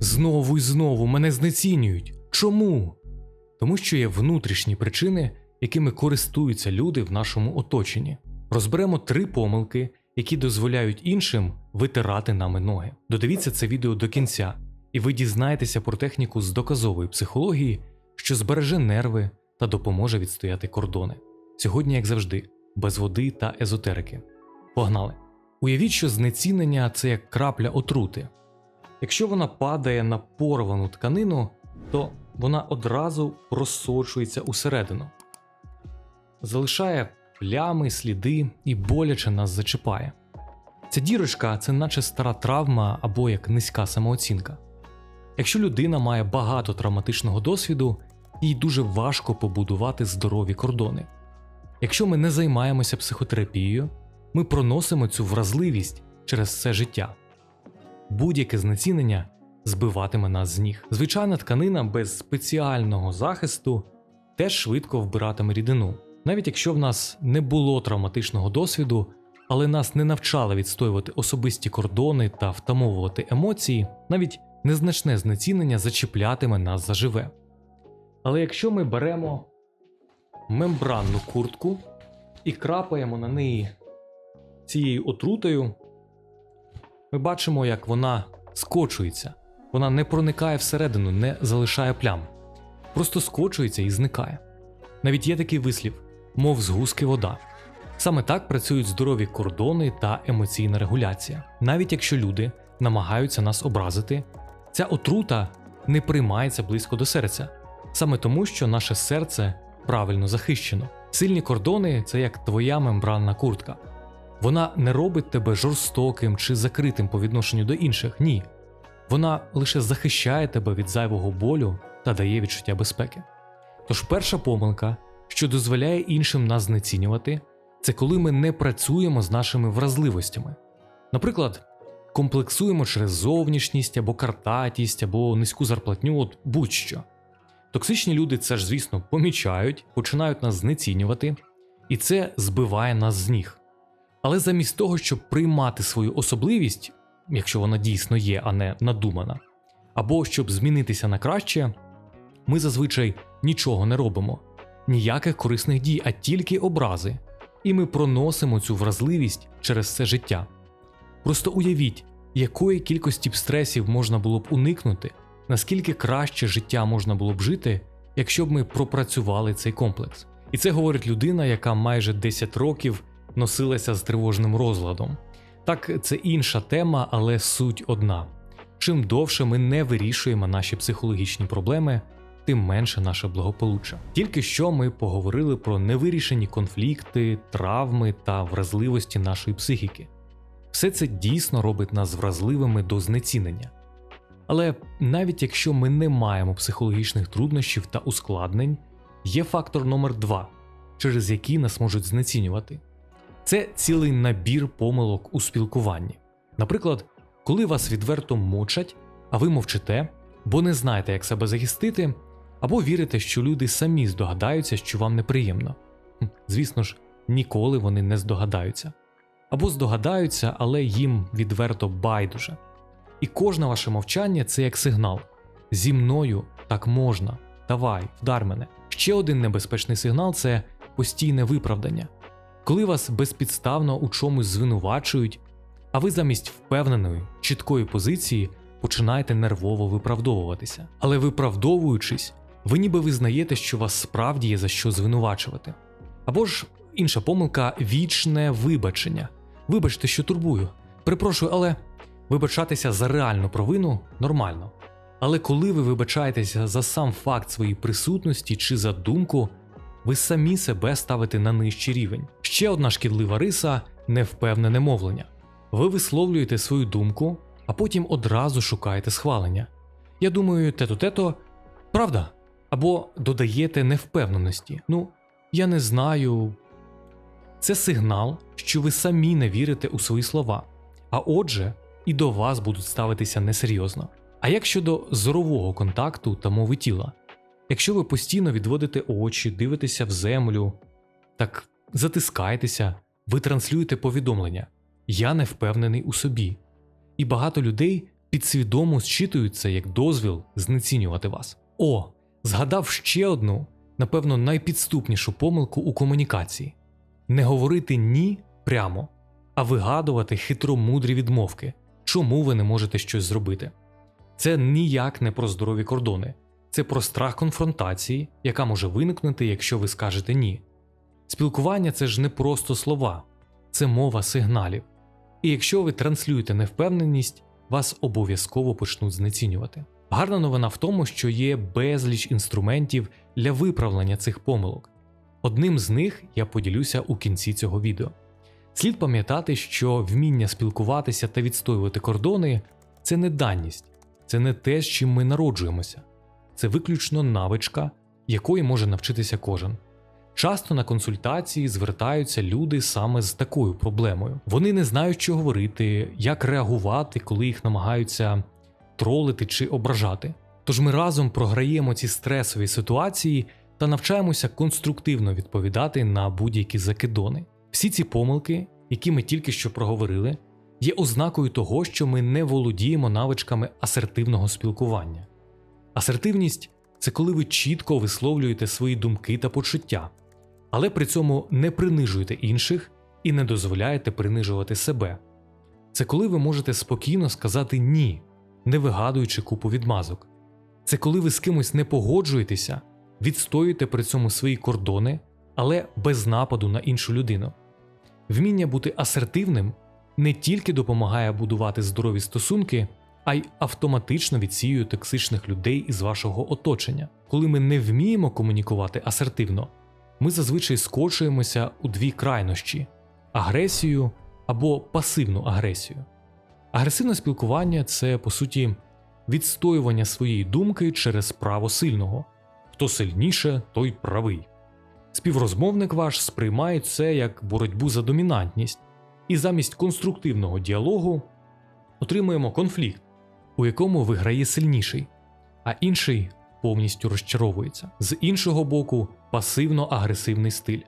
Знову і знову мене знецінюють. Чому? Тому що є внутрішні причини, якими користуються люди в нашому оточенні. Розберемо три помилки, які дозволяють іншим витирати нами ноги. Додивіться це відео до кінця, і ви дізнаєтеся про техніку з доказової психології, що збереже нерви та допоможе відстояти кордони. Сьогодні, як завжди, без води та езотерики. Погнали! Уявіть, що знецінення це як крапля отрути. Якщо вона падає на порвану тканину, то вона одразу просочується усередину, залишає плями, сліди і боляче нас зачіпає. Ця дірочка це наче стара травма або як низька самооцінка. Якщо людина має багато травматичного досвіду, їй дуже важко побудувати здорові кордони. Якщо ми не займаємося психотерапією, ми проносимо цю вразливість через все життя. Будь-яке знецінення збиватиме нас з ніг. Звичайна тканина без спеціального захисту теж швидко вбиратиме рідину. Навіть якщо в нас не було травматичного досвіду, але нас не навчали відстоювати особисті кордони та втамовувати емоції, навіть незначне знецінення зачіплятиме нас заживе. Але якщо ми беремо мембранну куртку і крапаємо на неї цією отрутою, ми бачимо, як вона скочується. Вона не проникає всередину, не залишає плям. Просто скочується і зникає. Навіть є такий вислів, мов згустки вода. Саме так працюють здорові кордони та емоційна регуляція. Навіть якщо люди намагаються нас образити, ця отрута не приймається близько до серця, саме тому, що наше серце правильно захищено. Сильні кордони це як твоя мембранна куртка. Вона не робить тебе жорстоким чи закритим по відношенню до інших, ні. Вона лише захищає тебе від зайвого болю та дає відчуття безпеки. Тож перша помилка, що дозволяє іншим нас знецінювати, це коли ми не працюємо з нашими вразливостями. Наприклад, комплексуємо через зовнішність або картатість, або низьку зарплатню, от будь-що. Токсичні люди це ж, звісно, помічають, починають нас знецінювати, і це збиває нас з ніг. Але замість того, щоб приймати свою особливість, якщо вона дійсно є, а не надумана, або щоб змінитися на краще, ми зазвичай нічого не робимо, ніяких корисних дій, а тільки образи, і ми проносимо цю вразливість через все життя. Просто уявіть, якої кількості б стресів можна було б уникнути, наскільки краще життя можна було б жити, якщо б ми пропрацювали цей комплекс. І це говорить людина, яка майже 10 років носилася з тривожним розладом. Так, це інша тема, але суть одна: чим довше ми не вирішуємо наші психологічні проблеми, тим менше наше благополуччя. Тільки що ми поговорили про невирішені конфлікти, травми та вразливості нашої психіки. Все це дійсно робить нас вразливими до знецінення. Але навіть якщо ми не маємо психологічних труднощів та ускладнень, є фактор номер два, через який нас можуть знецінювати. Це цілий набір помилок у спілкуванні. Наприклад, коли вас відверто мочать, а ви мовчите, бо не знаєте, як себе захистити, або вірите, що люди самі здогадаються, що вам неприємно. Звісно ж, ніколи вони не здогадаються. Або здогадаються, але їм відверто байдуже. І кожне ваше мовчання це як сигнал: зі мною так можна, давай, вдар мене. Ще один небезпечний сигнал це постійне виправдання. Коли вас безпідставно у чомусь звинувачують, а ви замість впевненої, чіткої позиції починаєте нервово виправдовуватися. Але виправдовуючись, ви ніби визнаєте, що вас справді є за що звинувачувати. Або ж інша помилка вічне вибачення. Вибачте, що турбую. Перепрошую, але вибачатися за реальну провину нормально. Але коли ви вибачаєтеся за сам факт своєї присутності чи за думку, ви самі себе ставите на нижчий рівень. Ще одна шкідлива риса невпевнене мовлення. Ви висловлюєте свою думку, а потім одразу шукаєте схвалення. Я думаю, тето-тето, правда? Або додаєте невпевненості. Ну, я не знаю. Це сигнал, що ви самі не вірите у свої слова, а отже, і до вас будуть ставитися несерйозно. А як щодо зорового контакту та мови тіла? Якщо ви постійно відводите очі, дивитеся в землю, так затискаєтеся, ви транслюєте повідомлення Я не впевнений у собі. І багато людей підсвідомо зчитуються як дозвіл знецінювати вас. О, згадав ще одну, напевно, найпідступнішу помилку у комунікації: не говорити ні прямо, а вигадувати хитромудрі відмовки, чому ви не можете щось зробити. Це ніяк не про здорові кордони, це про страх конфронтації, яка може виникнути, якщо ви скажете ні. Спілкування це ж не просто слова, це мова сигналів. І якщо ви транслюєте невпевненість, вас обов'язково почнуть знецінювати. Гарна новина в тому, що є безліч інструментів для виправлення цих помилок. Одним з них я поділюся у кінці цього відео. Слід пам'ятати, що вміння спілкуватися та відстоювати кордони це не даність, це не те, з чим ми народжуємося, це виключно навичка, якої може навчитися кожен. Часто на консультації звертаються люди саме з такою проблемою. Вони не знають, що говорити, як реагувати, коли їх намагаються тролити чи ображати. Тож ми разом програємо ці стресові ситуації та навчаємося конструктивно відповідати на будь-які закидони. Всі ці помилки, які ми тільки що проговорили, є ознакою того, що ми не володіємо навичками асертивного спілкування. Асертивність це коли ви чітко висловлюєте свої думки та почуття, але при цьому не принижуєте інших і не дозволяєте принижувати себе. Це коли ви можете спокійно сказати ні, не вигадуючи купу відмазок. Це коли ви з кимось не погоджуєтеся, відстоюєте при цьому свої кордони, але без нападу на іншу людину. Вміння бути асертивним не тільки допомагає будувати здорові стосунки, а й автоматично відсіює токсичних людей із вашого оточення. Коли ми не вміємо комунікувати асертивно, ми зазвичай скочуємося у дві крайнощі агресію або пасивну агресію. Агресивне спілкування це, по суті, відстоювання своєї думки через право сильного. Хто сильніше, той правий. Співрозмовник ваш сприймає це як боротьбу за домінантність, і замість конструктивного діалогу отримуємо конфлікт, у якому виграє сильніший, а інший повністю розчаровується. З іншого боку, пасивно-агресивний стиль.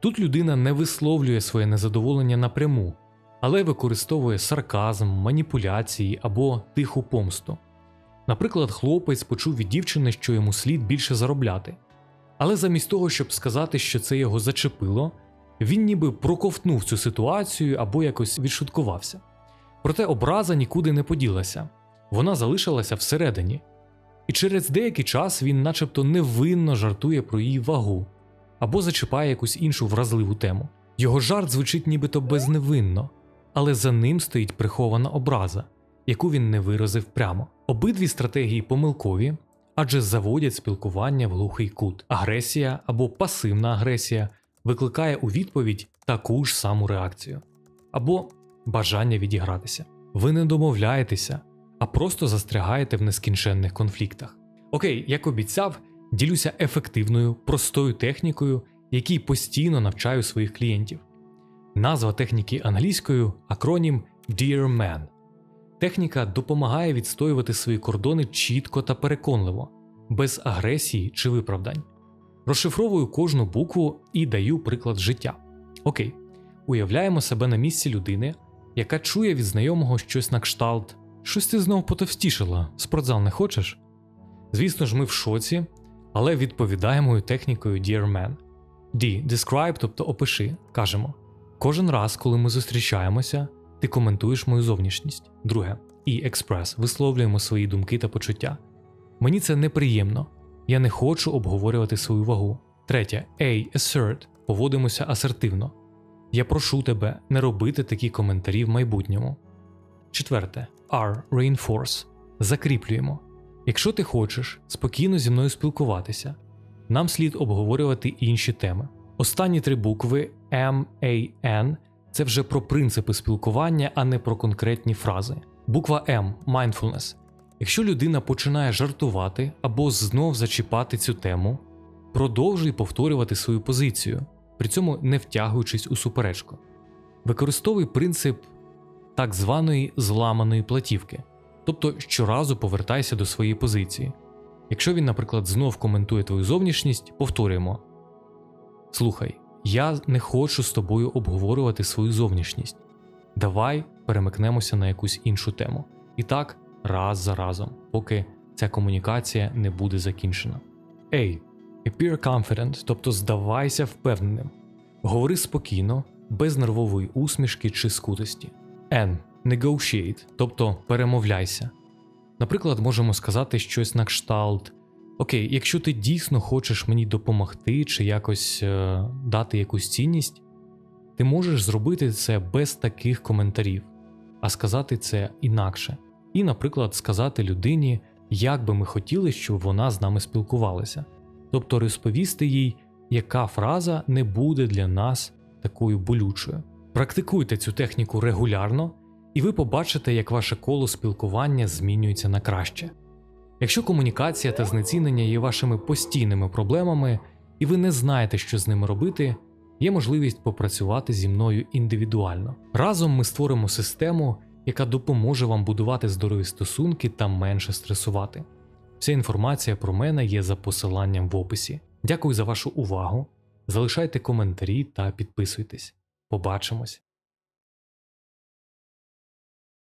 Тут людина не висловлює своє незадоволення напряму, але використовує сарказм, маніпуляції або тиху помсту. Наприклад, хлопець почув від дівчини, що йому слід більше заробляти. Але замість того, щоб сказати, що це його зачепило, він ніби проковтнув цю ситуацію або якось відшуткувався. Проте образа нікуди не поділася, вона залишилася всередині, і через деякий час він начебто невинно жартує про її вагу або зачіпає якусь іншу вразливу тему. Його жарт звучить нібито безневинно, але за ним стоїть прихована образа, яку він не виразив прямо. Обидві стратегії помилкові, адже заводять спілкування в глухий кут. Агресія або пасивна агресія викликає у відповідь таку ж саму реакцію або бажання відігратися. Ви не домовляєтеся, а просто застрягаєте в нескінченних конфліктах. Окей, як обіцяв, ділюся ефективною, простою технікою, якій постійно навчаю своїх клієнтів. Назва техніки англійською акронім Dear Man. Техніка допомагає відстоювати свої кордони чітко та переконливо, без агресії чи виправдань. Розшифровую кожну букву і даю приклад життя. Окей, уявляємо себе на місці людини, яка чує від знайомого щось на кшталт, щось ти знов потовстішила, спортзал не хочеш? Звісно ж, ми в шоці, але відповідаємо технікою Dear Man. D. Describe, тобто опиши, кажемо. Кожен раз, коли ми зустрічаємося, ти коментуєш мою зовнішність. Друге. І Express висловлюємо свої думки та почуття. Мені це неприємно. Я не хочу обговорювати свою вагу. Третє. A. Assert. Поводимося асертивно. Я прошу тебе не робити такі коментарі в майбутньому. Четверте. R. Reinforce. Закріплюємо. Якщо ти хочеш спокійно зі мною спілкуватися, нам слід обговорювати інші теми. Останні три букви M, A, N – це вже про принципи спілкування, а не про конкретні фрази. Буква М mindfulness. Якщо людина починає жартувати або знов зачіпати цю тему, продовжуй повторювати свою позицію, при цьому не втягуючись у суперечку. Використовуй принцип так званої зламаної платівки, тобто щоразу повертайся до своєї позиції. Якщо він, наприклад, знов коментує твою зовнішність, повторюємо: Слухай, я не хочу з тобою обговорювати свою зовнішність. Давай перемикнемося на якусь іншу тему. І так, раз за разом, поки ця комунікація не буде закінчена. A. Appear confident, тобто здавайся впевненим. Говори спокійно, без нервової усмішки чи скутості. N. Negotiate, тобто перемовляйся. Наприклад, можемо сказати щось на кшталт. Окей, якщо ти дійсно хочеш мені допомогти чи якось е, дати якусь цінність, ти можеш зробити це без таких коментарів, а сказати це інакше. І, наприклад, сказати людині, як би ми хотіли, щоб вона з нами спілкувалася, тобто розповісти їй, яка фраза не буде для нас такою болючою. Практикуйте цю техніку регулярно, і ви побачите, як ваше коло спілкування змінюється на краще. Якщо комунікація та знецінення є вашими постійними проблемами, і ви не знаєте, що з ними робити, є можливість попрацювати зі мною індивідуально. Разом ми створимо систему, яка допоможе вам будувати здорові стосунки та менше стресувати. Вся інформація про мене є за посиланням в описі. Дякую за вашу увагу. Залишайте коментарі та підписуйтесь. Побачимось!